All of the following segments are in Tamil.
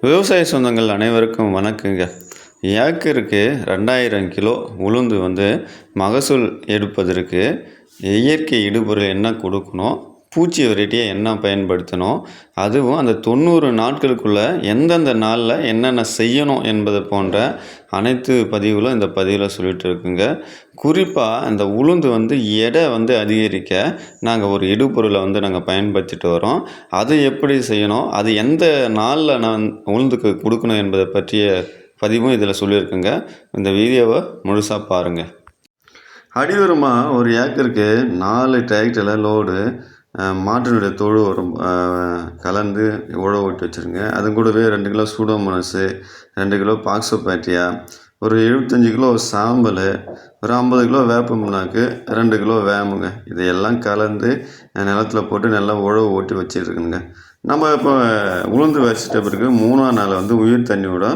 விவசாய சொந்தங்கள் அனைவருக்கும் வணக்கங்க. ஏக்கருக்கு ரெண்டாயிரம் கிலோ உளுந்து வந்து மகசூல் எடுப்பதற்கு இயற்கை இடுபொருள் என்ன கொடுக்கணும்? பூச்சி வெரைட்டியை என்ன பயன்படுத்தணும்? அதுவும் அந்த தொண்ணூறு நாட்களுக்குள்ளே எந்தெந்த நாளில் என்னென்ன செய்யணும் என்பது போன்ற அனைத்து பதிவுகளும் இந்த பதிவில் சொல்லிட்டு இருக்குங்க. குறிப்பாக அந்த உளுந்து வந்து எடை வந்து அதிகரிக்க நாங்கள் ஒரு இடுபொருளை வந்து நாங்கள் பயன்படுத்திட்டு வரோம். அது எப்படி செய்யணும்? அது எந்த நாளில் நான் உளுந்துக்கு கொடுக்கணும் என்பதை பற்றிய பதிவும் இதில் சொல்லியிருக்குங்க. இந்த வீடியோவை முழுசாக பாருங்கள் அடிவரமாக ஒரு ஏக்கருக்கு நாலு டிராக்டரில் லோடு மாட்டினுடைய தொழு உரம் கலந்து உழவு விட்டு வச்சுருங்க. அது கூடவே ரெண்டு கிலோ சூடோமோனஸு ரெண்டு கிலோ பாக்ஸோபேட்டியா ஒரு எழுபத்தஞ்சி கிலோ சாம்பல் ஒரு ஐம்பது கிலோ வேப்ப ரெண்டு கிலோ வேமுங்க. இதையெல்லாம் கலந்து நிலத்தில் போட்டு நல்லா உழவு ஓட்டி வச்சுருக்குங்க. நம்ம இப்போ உளுந்து வச்சிட்ட பிறகு மூணாம் நாள் வந்து உயிர் தண்ணியோட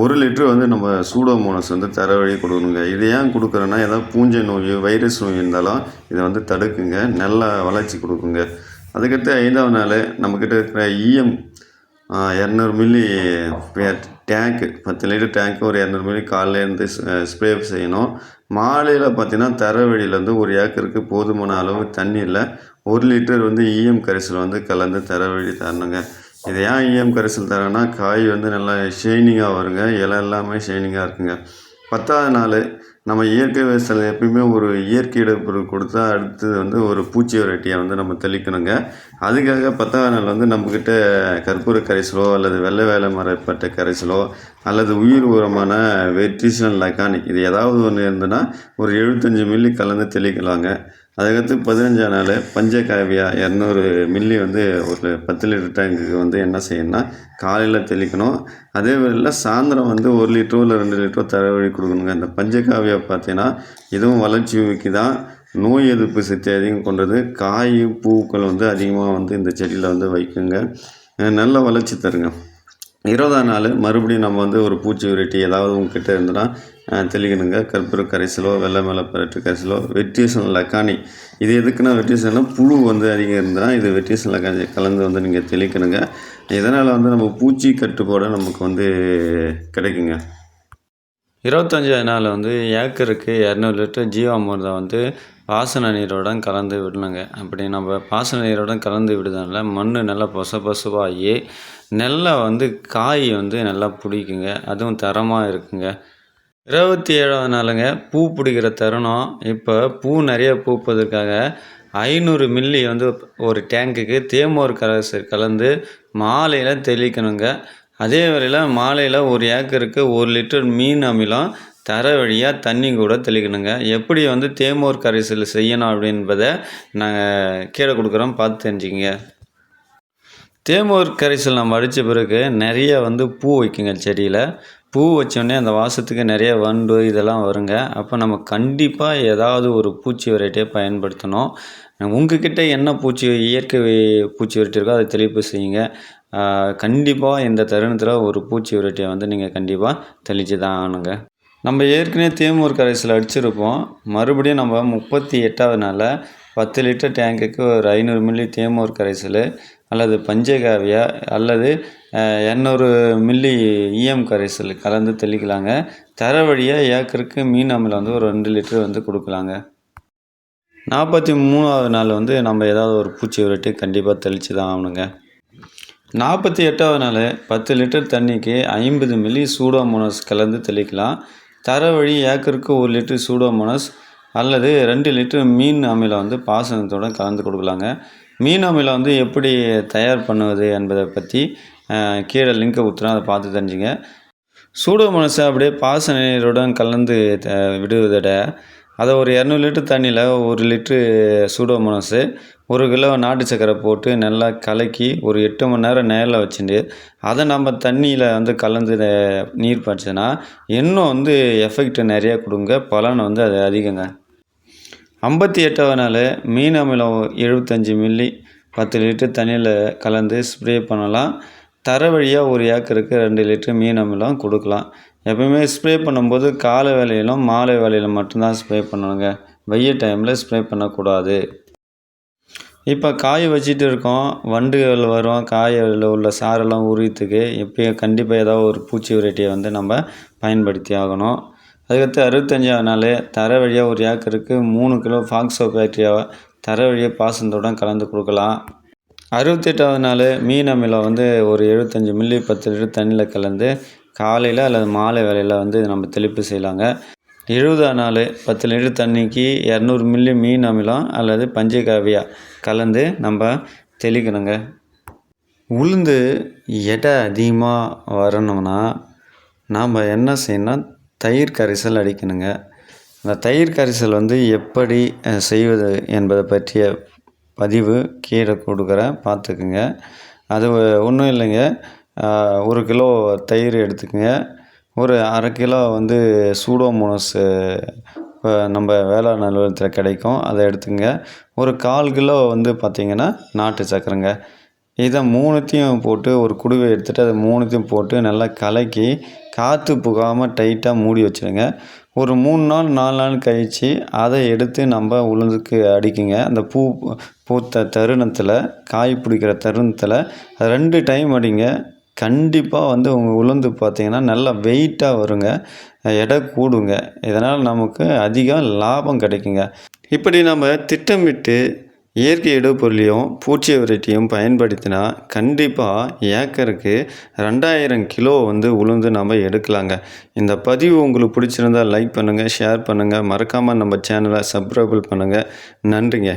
ஒரு லிட்டர் வந்து நம்ம சூடோமோனஸ் வந்து தர வழி கொடுக்கணுங்க. இது ஏன் கொடுக்குறோன்னா ஏதாவது பூஞ்சை நோய் வைரஸ் நோய் இருந்தாலும் இதை வந்து தடுக்குங்க. நல்லா வளர்ச்சி கொடுக்குங்க. அதுக்கடுத்து ஐந்தாவது நாள் நம்மக்கிட்ட இருக்கிற ஈஎம் இரநூறு மில்லி டேங்க்கு பத்து லிட்டர் டேங்க்கு ஒரு இரநூறு மில்லி காலையிலேருந்து ஸ்ப்ரே செய்யணும். மாலையில் பார்த்தீங்கன்னா தரவழியில் வந்து ஒரு ஏக்கருக்கு போதுமான அளவு தண்ணியில் ஒரு லிட்டர் வந்து இஎம் கரைசல் வந்து கலந்து தர வேண்டி தரணுங்க. இது ஏன் இஎம் கரைசல் தரேன்னா காய் வந்து நல்லா ஷைனிங்காக வருங்க. இலை எல்லாமே ஷைனிங்காக இருக்குங்க. பத்தாவது நாள் நம்ம இயற்கை விவசாயம் எப்பயுமே ஒரு இயற்கை இடப்பொருள் கொடுத்தா அடுத்தது வந்து ஒரு பூச்சி வெரைட்டியை வந்து நம்ம தெளிக்கணுங்க. அதுக்காக பத்தாவது நாள் வந்து நம்மக்கிட்ட கற்பூர கரைசலோ அல்லது வெள்ளை வேலை மரப்பட்ட கரைசலோ அல்லது உயிர் உரமான வெட்ரிஷனல் லக்கானிக் இது ஏதாவது ஒன்று இருந்ததுன்னா ஒரு எழுபத்தஞ்சி மில்லி கலந்து தெளிக்கலாங்க. அதுக்கடுத்து பதினஞ்சாம் நாள் பஞ்சகாவியா இரநூறு மில்லி வந்து ஒரு பத்து லிட்டர் டேங்குக்கு வந்து என்ன செய்யணும்னா காலையில் தெளிக்கணும். அதே வேளையில் சாயந்தரம் வந்து ஒரு லிட்டரோ இல்லை ரெண்டு லிட்டரோ தரவழி கொடுக்கணுங்க. இந்த பஞ்சகாவியா பார்த்தீங்கன்னா இதுவும் வளர்ச்சி ஊக்கி தான் நோய் எதிர்ப்பு சக்தி அதிகம் கொண்டது. காய் பூக்கள் வந்து அதிகமாக வந்து இந்த செடியில் வந்து வைக்குங்க. நல்ல வளர்ச்சி தருங்க. இருபதாம் நாள் மறுபடியும் நம்ம வந்து ஒரு பூச்சி வெரைட்டி ஏதாவது உங்ககிட்ட இருந்ததுன்னா தெளிக்கணுங்க. கற்பூர கரைசலோ வெள்ளை மேலே பரட்டு கரைசலோ வெட்டியூசன் லக்கானி. இது எதுக்குன்னா வெட்ரிசன்னா புழு வந்து அதிகம் இருந்ததுன்னா இது வெட்டியூசன் லக்கானி கலந்து வந்து நீங்கள் தெளிக்கணுங்க. இதனால் வந்து நம்ம பூச்சி கட்டுப்பாடு நமக்கு வந்து கிடைக்குங்க. இருபத்தஞ்சாவது நாள் வந்து ஏக்கருக்கு இரநூறு லிட்டர் ஜீவாமிர்தம் வந்து பாசன நீரோட கலந்து விடணுங்க. அப்படி நம்ம பாசன நீரோட கலந்து விடுதனால மண் நல்லா பொச பொசுவாகி நெல்லை வந்து காய் வந்து நல்லா பிடிக்குங்க. அதுவும் தரமாக இருக்குங்க. இருபத்தி ஏழாவது நாளுங்க பூ பிடிக்கிற தருணம். இப்போ பூ நிறைய பூப்பதற்காக ஐநூறு மில்லி வந்து ஒரு டேங்குக்கு தேமோர் கரைசல் கலந்து மாலையில் தெளிக்கணுங்க. அதே வேளையில் மாலையில் ஒரு ஏக்கருக்கு ஒரு லிட்டர் மீன் அமிலம் தர வழியாக தண்ணி கூட தெளிக்கணுங்க. எப்படி வந்து தேமோர் கரைசல் செய்யணும் அப்படின்பதை நாங்கள் கீழே கொடுக்குறோம். பார்த்து தெரிஞ்சுக்கங்க. தேமோர் கரைசல் நம்ம அடித்த பிறகு நிறைய வந்து பூ வைக்குங்க செடியில். பூ வச்சோடனே அந்த வாசத்துக்கு நிறைய வண்டு இதெல்லாம் வருங்க. அப்போ நம்ம கண்டிப்பாக ஏதாவது ஒரு பூச்சி வெரைட்டியை பயன்படுத்தணும். உங்ககிட்ட என்ன பூச்சி இயற்கை பூச்சி வெரைட்டி இருக்கோ அதை தெளிப்பு செய்யுங்க. கண்டிப்பாக இந்த தருணத்தில் ஒரு பூச்சி உரட்டியை வந்து நீங்கள் கண்டிப்பாக தெளித்து தான் ஆகணுங்க. நம்ம ஏற்கனவே தேமூர் கரைசல் அடிச்சிருப்போம். மறுபடியும் நம்ம முப்பத்தி எட்டாவது நாளில் பத்து லிட்டர் டேங்குக்கு ஒரு ஐநூறு மில்லி தேமூர் கரைசல் அல்லது பஞ்சகாவியா அல்லது இரநூறு மில்லி இஎம் கரைசல் கலந்து தெளிக்கலாங்க. தர வழியாக ஏக்கருக்கு மீன் அமிலம் வந்து ஒரு ரெண்டு லிட்டர் வந்து கொடுக்கலாங்க. நாற்பத்தி மூணாவது நாள் வந்து நம்ம ஏதாவது ஒரு பூச்சி விரட்டி கண்டிப்பாக தெளித்து தான் ஆகணுங்க. நாற்பத்தி எட்டாவது நாள் பத்து லிட்டர் தண்ணிக்கு ஐம்பது மில்லி சூடோமோனஸ் கலந்து தெளிக்கலாம். தர வழி ஏக்கருக்கு ஒரு லிட்டர் சூடோமோனஸ் அல்லது ரெண்டு லிட்டர் மீன் அமிலம் வந்து பாசனத்தோட கலந்து கொடுக்கலாங்க. மீன் அமிலம் வந்து எப்படி தயார் பண்ணுவது என்பதை பற்றி கீழே லிங்கை ஊற்றுறோம் அதை பார்த்து தெரிஞ்சுங்க. சூடோமோனஸை அப்படியே பாசன நீருடன் கலந்து விடுவதை விட அதை ஒரு இரநூறு லிட்டர் தண்ணியில் ஒரு லிட்ரு சூடோமோனஸு ஒரு கிலோ நாட்டு சக்கரை போட்டு நல்லா கலக்கி ஒரு எட்டு மணி நேரம் நேரில் வச்சுட்டு அதை நம்ம தண்ணியில் வந்து கலந்து நீர் பாய்ச்சினா இன்னும் வந்து எஃபெக்ட் நிறையா கொடுங்க. பலன் வந்து அது அதிகங்க. ஐம்பத்தி எட்டாவது நாள் மீன் அமிலம் எழுபத்தஞ்சி மில்லி பத்து லிட்டர் தண்ணியில் கலந்து ஸ்ப்ரே பண்ணலாம். தர வழியாக ஒரு ஏக்கருக்கு ரெண்டு லிட்டர் மீன் அமிலம் கொடுக்கலாம். எப்பயுமே ஸ்ப்ரே பண்ணும்போது காலை வேலையிலும் மாலை வேலையிலும் மட்டும்தான் ஸ்ப்ரே பண்ணணுங்க. வெய்ய டைமில் ஸ்ப்ரே பண்ணக்கூடாது. இப்போ காய வச்சுட்டு இருக்கோம். வண்டுகள் வரும். காயில் உள்ள சாரெல்லாம் உரித்துக்கு எப்போயும் கண்டிப்பாக ஏதாவது ஒரு பூச்சி வெரைட்டியை வந்து நம்ம பயன்படுத்தி ஆகணும். அதுக்கடுத்து அறுபத்தஞ்சாவது நாள் தர வழியாக ஒரு ஏக்கருக்கு மூணு கிலோ ஃபாக்ஸோ பேக்டீரியாவை தர வழியாக பாசனத்துடன் கலந்து கொடுக்கலாம். அறுபத்தெட்டாவது நாள் மீன் அமிலம் வந்து ஒரு எழுபத்தஞ்சி மில்லி பத்து லிட்டர் தண்ணியில் கலந்து காலையில் அல்லது மாலை வேலையில் வந்து நம்ம தெளிப்பு செய்யலாங்க. எழுபதாம் நாள் பத்து லிட்டர் தண்ணிக்கு இரநூறு மில்லி மீன் அமிலம் அல்லது பஞ்சகாவியா கலந்து நம்ம தெளிக்கணுங்க. உளுந்து எடை அதிகமாக வரணும்னா நாம் என்ன செய்யணும் தயிர் கரிசல் அடிக்கணுங்க. அந்த தயிர் கரிசல் வந்து எப்படி செய்வது என்பதை பற்றிய பதிவு கீழே கொடுக்குறேன். பார்த்துக்குங்க. அது ஒன்றும் இல்லைங்க. ஒரு கிலோ தயிர் எடுத்துக்கங்க. ஒரு அரை கிலோ வந்து சூடோமோனஸ் நம்ம வேளாண் அலுவலகத்தில் கிடைக்கும். அதை எடுத்துங்க. ஒரு கால் கிலோ வந்து பார்த்திங்கன்னா நாட்டு சக்கரைங்க. இதை மூணுத்தையும் போட்டு ஒரு குடுவை எடுத்துகிட்டு அதை மூணுத்தையும் போட்டு நல்லா கலக்கி காற்று புகாமல் டைட்டாக மூடி வச்சுருங்க. ஒரு மூணு நாள் நாலு நாள் கழித்து அதை எடுத்து நம்ம உளுந்துக்கு அடிக்குங்க. அந்த பூ பூத்த தருணத்தில் காய் பிடிக்கிற தருணத்தில் ரெண்டு டைம் அடிங்க. கண்டிப்பாக வந்து உங்கள் உளுந்து பார்த்தீங்கன்னா நல்லா வெயிட்டாக வருங்க. எடை கூடுங்க. இதனால் நமக்கு அதிகம் லாபம் கிடைக்குங்க. இப்படி நம்ம திட்டமிட்டு இயற்கை இடுபொருளையும் பூச்சி வெரைட்டியும் பயன்படுத்தினா கண்டிப்பாக ஏக்கருக்கு ரெண்டாயிரம் கிலோ வந்து உளுந்து நம்ம எடுக்கலாங்க. இந்த பதிவு உங்களுக்கு பிடிச்சிருந்தா லைக் பண்ணுங்கள் ஷேர் பண்ணுங்கள் மறக்காமல் நம்ம சேனலை சப்ஸ்கிரைபிள் பண்ணுங்கள் நன்றிங்க.